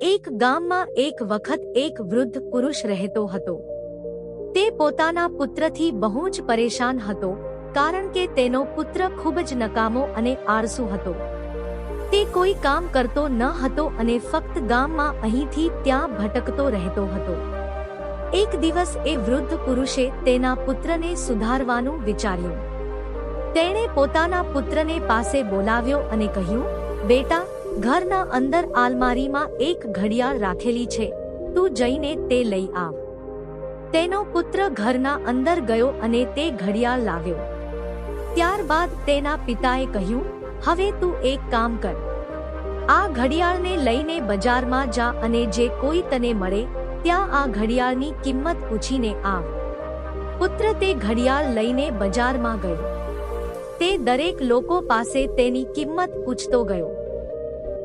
એક ગામમાં એક વખત એક વૃદ્ધ પુરુષ રહેતો હતો. તે પોતાના પુત્રથી બહુ જ પરેશાન હતો, કારણ કે તેનો પુત્ર ખૂબ જ નકામો અને આળસુ હતો. તે કોઈ કામ કરતો ન હતો અને ફક્ત ગામમાં અહીંથી ત્યાં ભટકતો રહેતો હતો. એક દિવસ એ વૃદ્ધ પુરુષે તેના પુત્રને સુધારવાનું વિચાર્યું. તેણે પોતાના પુત્રને પાસે બોલાવ્યો અને કહ્યું, બેટા ઘરના અંદર આલમારીમાં એક ઘડિયાળ રાખેલી છે. તું જઈને તે લઈ આવ. તેનો પુત્ર ઘરના અંદર ગયો અને તે ઘડિયાળ લાવ્યો. ત્યારબાદ તેના પિતાએ કહ્યું, હવે તું એક કામ કર. આ ઘડિયાળને લઈને બજારમાં જા અને જે કોઈ તને મળે, ત્યાં આ ઘડિયાળની કિંમત પૂછીને આવ. પુત્ર તે ઘડિયાળ લઈને બજારમાં ગયો. તે દરેક લોકો પાસે તેની કિંમત પૂછતો ગયો.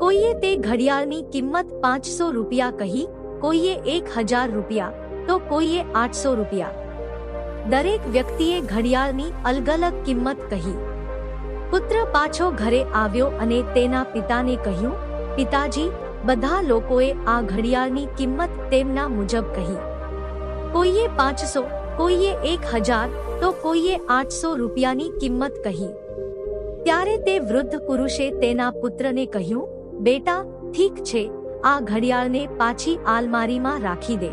કોઈએ તે ઘડિયાળની કિંમત પાંચસો રૂપિયા કહી, કોઈએ એક હજાર રૂપિયા, તો કોઈએ આઠસો રૂપિયા. દરેક વ્યક્તિએ ઘડિયાળની અલગ અલગ કિંમત કહી. પુત્ર પાછો ઘરે આવ્યો અને તેના પિતાને કહ્યું, પિતાજી, બધા લોકોએ આ ઘડિયાળની કિંમત તેમના મુજબ કહી. કોઈએ પાંચસો, કોઈએ એક હજાર, તો કોઈએ આઠસો રૂપિયાની કિંમત કહી. ત્યારે તે વૃદ્ધ પુરુષે તેના પુત્રને કહ્યું બેટા, ઠીક છે, આ ઘડિયાળને પાછી આલમારીમાં રાખી દે.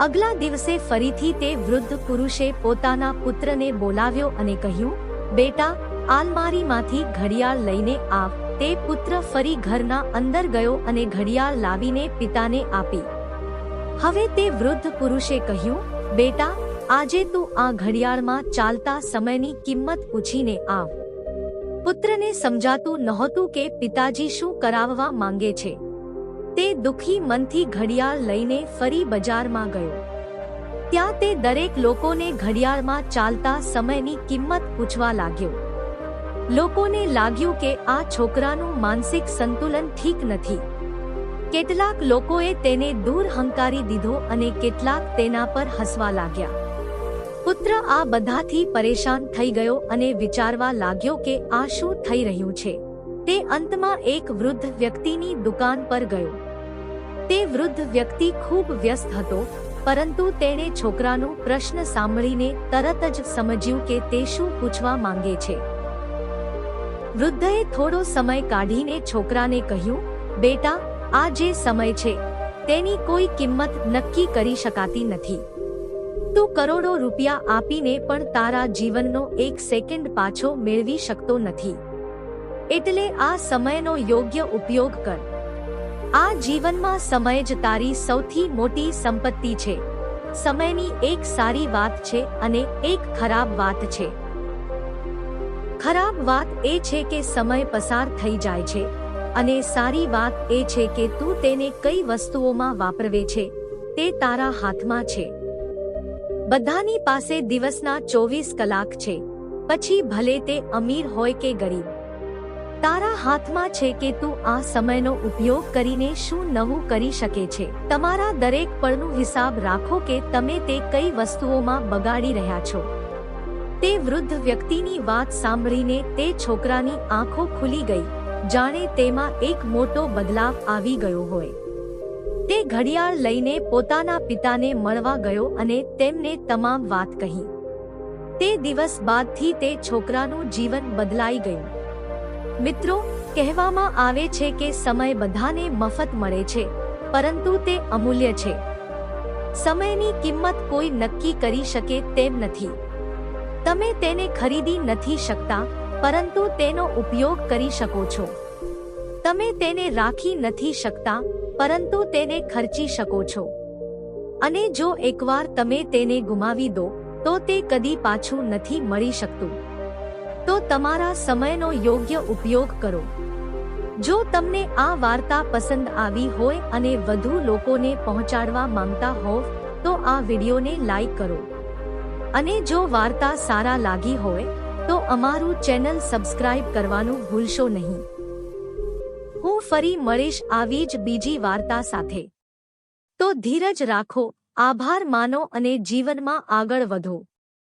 અગલા દિવસે ફરીથી તે વૃદ્ધ પુરુષે પોતાના પુત્રને બોલાવ્યો અને કહ્યું, બેટા, આલમારીમાંથી ઘડિયાળ લઈને આવ. તે પુત્ર ફરી ઘરના અંદર ગયો અને ઘડિયાળ લાવીને પિતાને આપી. હવે તે વૃદ્ધ પુરુષે કહ્યું, બેટા, આજે તું આ ઘડિયાળમાં ચાલતા સમયની કિંમત પૂછીને આવ. પુત્રને સમજાતું નહોતું કે પિતાજી શું કરાવવા માંગે છે. તે દુખી મનથી ઘડિયાળ લઈને ફરી બજારમાં ગયો. ત્યાં તે દરેક લોકોને ઘડિયાળમાં ચાલતા સમયની કિંમત પૂછવા લાગ્યો. લોકોને લાગ્યું કે આ છોકરાનું માનસિક સંતુલન ઠીક નથી. કેટલાક લોકોએ તેને દૂર હંકારી દીધો અને કેટલાક તેના પર હસવા લાગ્યા. પુત્ર આ બધાથી પરેશાન થઈ ગયો અને વિચારવા લાગ્યો કે આ શું થઈ રહ્યું છે? તે અંતમાં એક વૃદ્ધ વ્યક્તિની દુકાન પર ગયો. તે વૃદ્ધ વ્યક્તિ ખૂબ વ્યસ્ત હતો, પરંતુ તેણે છોકરાનો પ્રશ્ન સાંભળીને તરત જ સમજ્યું કે તે શું પૂછવા માંગે છે. વૃદ્ધએ થોડો સમય કાઢીને છોકરાને કહ્યું, બેટા, આ જે સમય છે, તેની કોઈ કિંમત નક્કી કરી શકાતી નથી. તું કરોડો રૂપિયા આપીને પણ તારા જીવનનો એક સેકન્ડ પાછો મેળવી શકતો નથી. એટલે આ સમયનો યોગ્ય ઉપયોગ કર. આ જીવનમાં સમય જ તારી સૌથી મોટી સંપત્તિ છે. સમયની એક સારી વાત છે અને એક ખરાબ વાત છે. ખરાબ વાત એ છે કે સમય પસાર થઈ જાય છે અને સારી વાત એ છે કે તું તેને કઈ વસ્તુઓમાં વાપરવે છે તે તારા હાથમાં છે. બધાની પાસે દિવસના ચોવીસ કલાક છે. પછી ભલે તે અમીર હોય કે ગરીબ. તારા હાથમાં છે કે તું આ સમયનો ઉપયોગ કરીને શું નવું કરી શકે છે? તમારા દરેક પળનું હિસાબ રાખો કે તમે તે કઈ વસ્તુઓમાં બગાડી રહ્યા છો. તે વૃદ્ધ વ્યક્તિની વાત સાંભળીને તે છોકરાની આંખો ખુલી ગઈ. જાણે તેમાં એક મોટો બદલાવ આવી ગયો હોય. તે ઘડિયાળ લઈને પોતાના પિતાને મળવા ગયો અને તેમને તમામ વાત કહી. તે દિવસ બાદથી તે છોકરાનું જીવન બદલાઈ ગયું. મિત્રો, કહેવામાં આવે છે કે સમય બધાને મફત મળે છે, પરંતુ તે અમૂલ્ય છે. સમયની કિંમત કોઈ નક્કી કરી શકે તેમ નથી. તમે તેને ખરીદી નથી શકતા, પરંતુ તેનો ઉપયોગ કરી શકો છો. તમે તેને રાખી નથી શકતા, પરંતુ તેને ખર્ચી શકો છો. અને જો એકવાર તમે તેને ગુમાવી દો, તો તે કદી પાછું નથી મળી શકતું. તો તમારા સમયનો યોગ્ય ઉપયોગ કરો. જો તમને આ વાર્તા પસંદ આવી હોય અને વધુ લોકોને પહોંચાડવા માંગતા હોવ તો આ વિડીયોને લાઈક કરો. અને જો વાર્તા સારા લાગી હોય, તો અમારું ચેનલ સબસ્ક્રાઇબ કરવાનું ભૂલશો નહીં. હું ફરી મળીશ આવી જ બીજી વાર્તા સાથે. તો ધીરજ રાખો, આભાર માનો અને જીવનમાં આગળ વધો.